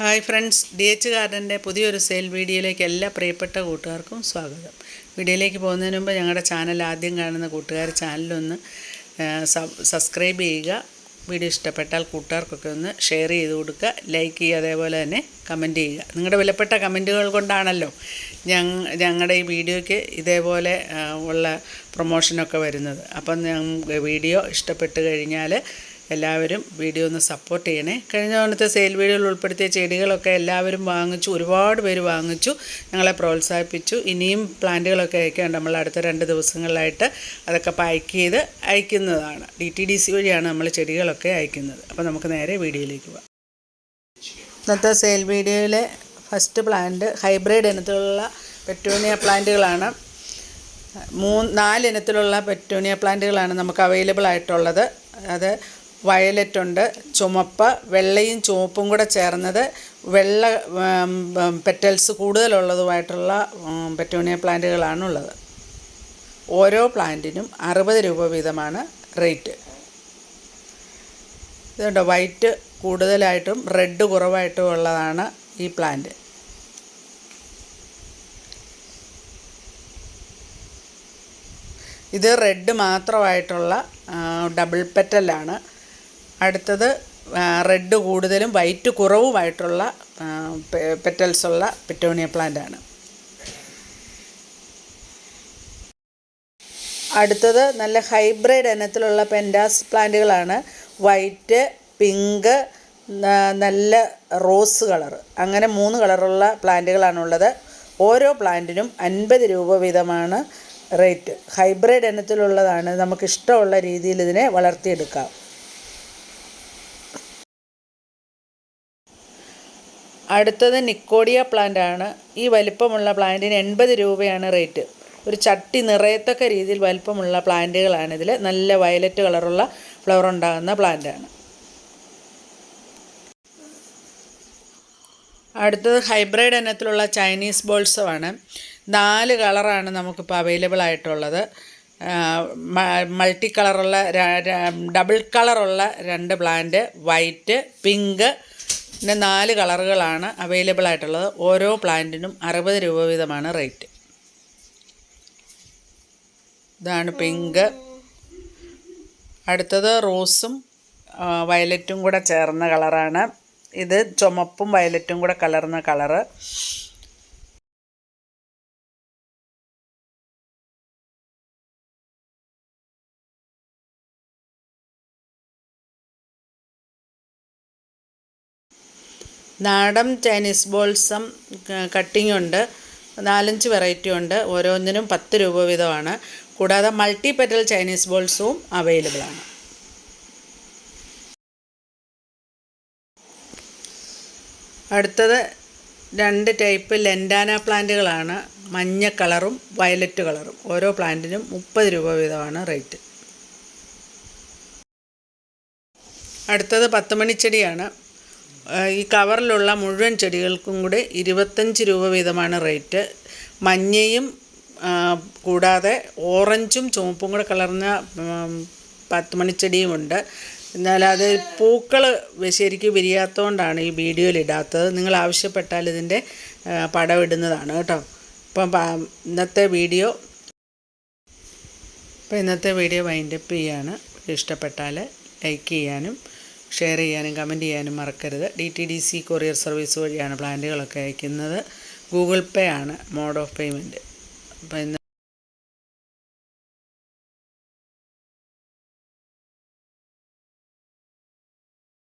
Hi friends D H ഗാർഡന്റെ പുതിയൊരു sale വീഡിയോയിലേക്ക് എല്ലാ പ്രിയപ്പെട്ട കൂട്ടുകാർക്കും സ്വാഗതം. വീഡിയോയിലേക്ക് പോകുന്നതിന് മുമ്പ് ഞങ്ങളുടെ ചാനൽ ആദ്യം കാണുന്ന കൂട്ടുകാർ ചാനലൊന്ന് സബ്സ്ക്രൈബ് ചെയ്യുക. വീഡിയോ ഇഷ്ടപ്പെട്ടാൽ കൂട്ടുകാർക്കൊക്കെ ഒന്ന് ഷെയർ ചെയ്ത് കൊടുക്കുക ലൈക്ക് ചെയ്യുക അതേപോലെ തന്നെ കമന്റ് ചെയ്യുക. നിങ്ങളുടെ വിലപ്പെട്ട കമന്റുകൾ കൊണ്ടാണല്ലോ ഞങ്ങ ഞങ്ങളുടെ ഈ വീഡിയോയ്ക്ക് ഇതേപോലെ ഉള്ള പ്രൊമോഷനൊക്കെ വരുന്നത്. അപ്പം വീഡിയോ ഇഷ്ടപ്പെട്ട് കഴിഞ്ഞാൽ എല്ലാവരും വീഡിയോ ഒന്ന് സപ്പോർട്ട് ചെയ്യണേ. കഴിഞ്ഞ തവണത്തെ സെയിൽ വീഡിയോയിൽ ഉൾപ്പെടുത്തിയ ചെടികളൊക്കെ എല്ലാവരും വാങ്ങിച്ചു ഒരുപാട് പേര് വാങ്ങിച്ചു ഞങ്ങളെ പ്രോത്സാഹിപ്പിച്ചു. ഇനിയും പ്ലാന്റുകളൊക്കെ അയക്കാണ്ട് നമ്മൾ അടുത്ത രണ്ട് ദിവസങ്ങളിലായിട്ട് അതൊക്കെ പാക്ക് ചെയ്ത് അയക്കുന്നതാണ്. ഡി ടി ഡി സി വഴിയാണ് നമ്മൾ ചെടികളൊക്കെ അയക്കുന്നത്. അപ്പോൾ നമുക്ക് നേരെ വീഡിയോയിലേക്ക് പോകാം ഇന്നത്തെ സെയിൽ വീഡിയോയിലെ ഫസ്റ്റ് പ്ലാന്റ് ഹൈബ്രിഡ് ഇനത്തിലുള്ള പെറ്റൂണിയ പ്ലാന്റുകളാണ്. മൂന്ന് നാല് ഇനത്തിലുള്ള പെറ്റൂണിയ പ്ലാന്റുകളാണ് നമുക്ക് അവൈലബിൾ ആയിട്ടുള്ളത്. അത് വയലറ്റ് ഉണ്ട് ചുമപ്പ് വെള്ളയും ചുവപ്പും കൂടെ ചേർന്നത് വെള്ള പെറ്റൽസ് കൂടുതലുള്ളതുമായിട്ടുള്ള പ്ലാന്റുകളാണ് ഉള്ളത് ഓരോ പ്ലാന്റിനും അറുപത് രൂപ വീതമാണ് റേറ്റ്. ഇതുണ്ട് വൈറ്റ് കൂടുതലായിട്ടും റെഡ് കുറവായിട്ടും ഉള്ളതാണ് ഈ പ്ലാന്റ്. ഇത് റെഡ് മാത്രമായിട്ടുള്ള ഡബിൾ പെറ്റലാണ്. അടുത്തത് റെഡ് കൂടുതലും വൈറ്റ് കുറവുമായിട്ടുള്ള പെറ്റൽസ് ഉള്ള പെറ്റോണിയ പ്ലാന്റ് ആണ് അടുത്തത് നല്ല ഹൈബ്രിഡ് ഇനത്തിലുള്ള പെൻഡാസ് പ്ലാന്റുകളാണ്. വൈറ്റ് പിങ്ക് നല്ല റോസ് കളർ അങ്ങനെ മൂന്ന് കളറുള്ള പ്ലാന്റുകളാണുള്ളത്. ഓരോ പ്ലാന്റിനും അൻപത് രൂപ വീതമാണ് റേറ്റ്. ഹൈബ്രിഡ് ഇനത്തിലുള്ളതാണ്. നമുക്കിഷ്ടമുള്ള രീതിയിൽ ഇതിനെ വളർത്തിയെടുക്കാം. അടുത്തത് നിക്കോഡിയ പ്ലാന്റ് ആണ് ഈ വലിപ്പമുള്ള പ്ലാന്റിന് എൺപത് രൂപയാണ് റേറ്റ്. ഒരു ചട്ടി നിറയത്തക്ക രീതിയിൽ വലിപ്പമുള്ള പ്ലാന്റുകളാണ് ഇതിൽ നല്ല വയലറ്റ് കളറുള്ള ഫ്ലവർ ഉണ്ടാകുന്ന പ്ലാന്റാണ്. അടുത്തത് ഹൈബ്രിഡ് ഇനത്തിലുള്ള ചൈനീസ് ബോൾസമാണ് നാല് കളറാണ് നമുക്കിപ്പോൾ അവൈലബിൾ ആയിട്ടുള്ളത്. മൾട്ടി കളറുള്ള ഡബിൾ കളറുള്ള രണ്ട് പ്ലാന്റ്. വൈറ്റ് പിങ്ക് പിന്നെ നാല് കളറുകളാണ് അവൈലബിൾ ആയിട്ടുള്ളത്. ഓരോ പ്ലാന്റിനും അറുപത് രൂപ വീതമാണ് റേറ്റ് ഇതാണ് പിങ്ക് അടുത്തത് റോസും വയലറ്റും കൂടെ ചേർന്ന കളറാണ്. ഇത് ചുമപ്പും വയലറ്റും കൂടെ കലർന്ന കളറ്. നാടൻ ചൈനീസ് ബോൾസം കട്ടിംഗ് ഉണ്ട്. നാലഞ്ച് വെറൈറ്റി ഉണ്ട്. ഓരോന്നിനും പത്ത് രൂപ വീതമാണ്. കൂടാതെ മൾട്ടി പെറ്റൽ ചൈനീസ് ബോൾസും അവൈലബിൾ ആണ്. അടുത്തത് രണ്ട് ടൈപ്പ് ലെൻഡാന പ്ലാന്റുകളാണ് മഞ്ഞ കളറും വയലറ്റ് കളറും ഓരോ പ്ലാന്റിനും മുപ്പത് രൂപ വീതമാണ് റേറ്റ് അടുത്തത് പത്ത് മണിച്ചെടിയാണ് ആ, ഈ കവറിലുള്ള മുഴുവൻ ചെടികൾക്കും കൂടി ഇരുപത്തഞ്ച് രൂപ വീതമാണ് റേറ്റ്. മഞ്ഞയും കൂടാതെ ഓറഞ്ചും ചുവപ്പും കൂടെ കലർന്ന പത്തുമണിച്ചെടിയുമുണ്ട്. പത്ത് മണിച്ചെടിയുമുണ്ട് എന്നാൽ അത് പൂക്കൾ ശരിക്കും വിരിയാത്തതുകൊണ്ടാണ് ഈ വീഡിയോയിൽ ഇടാത്തത്. നിങ്ങൾ ആവശ്യപ്പെട്ടാൽ ഇതിന്റെ പടം ഇടുന്നതാണ് കേട്ടോ. അപ്പം ഇന്നത്തെ വീഡിയോ ഇപ്പം ഇന്നത്തെ വീഡിയോ വൈൻഡപ്പ് ചെയ്യാണ്. ഇഷ്ടപ്പെട്ടാൽ ലൈക്ക് ചെയ്യാനും ഷെയർ ചെയ്യാനും കമന്റ് ചെയ്യാനും മറക്കരുത്. D T D C courier service വഴിയാണ് പ്ലാന്റുകളൊക്കെ അയക്കുന്നത്. ഗൂഗിൾ പേ ആണ് മോഡ് ഓഫ് പേയ്മെന്റ് അപ്പം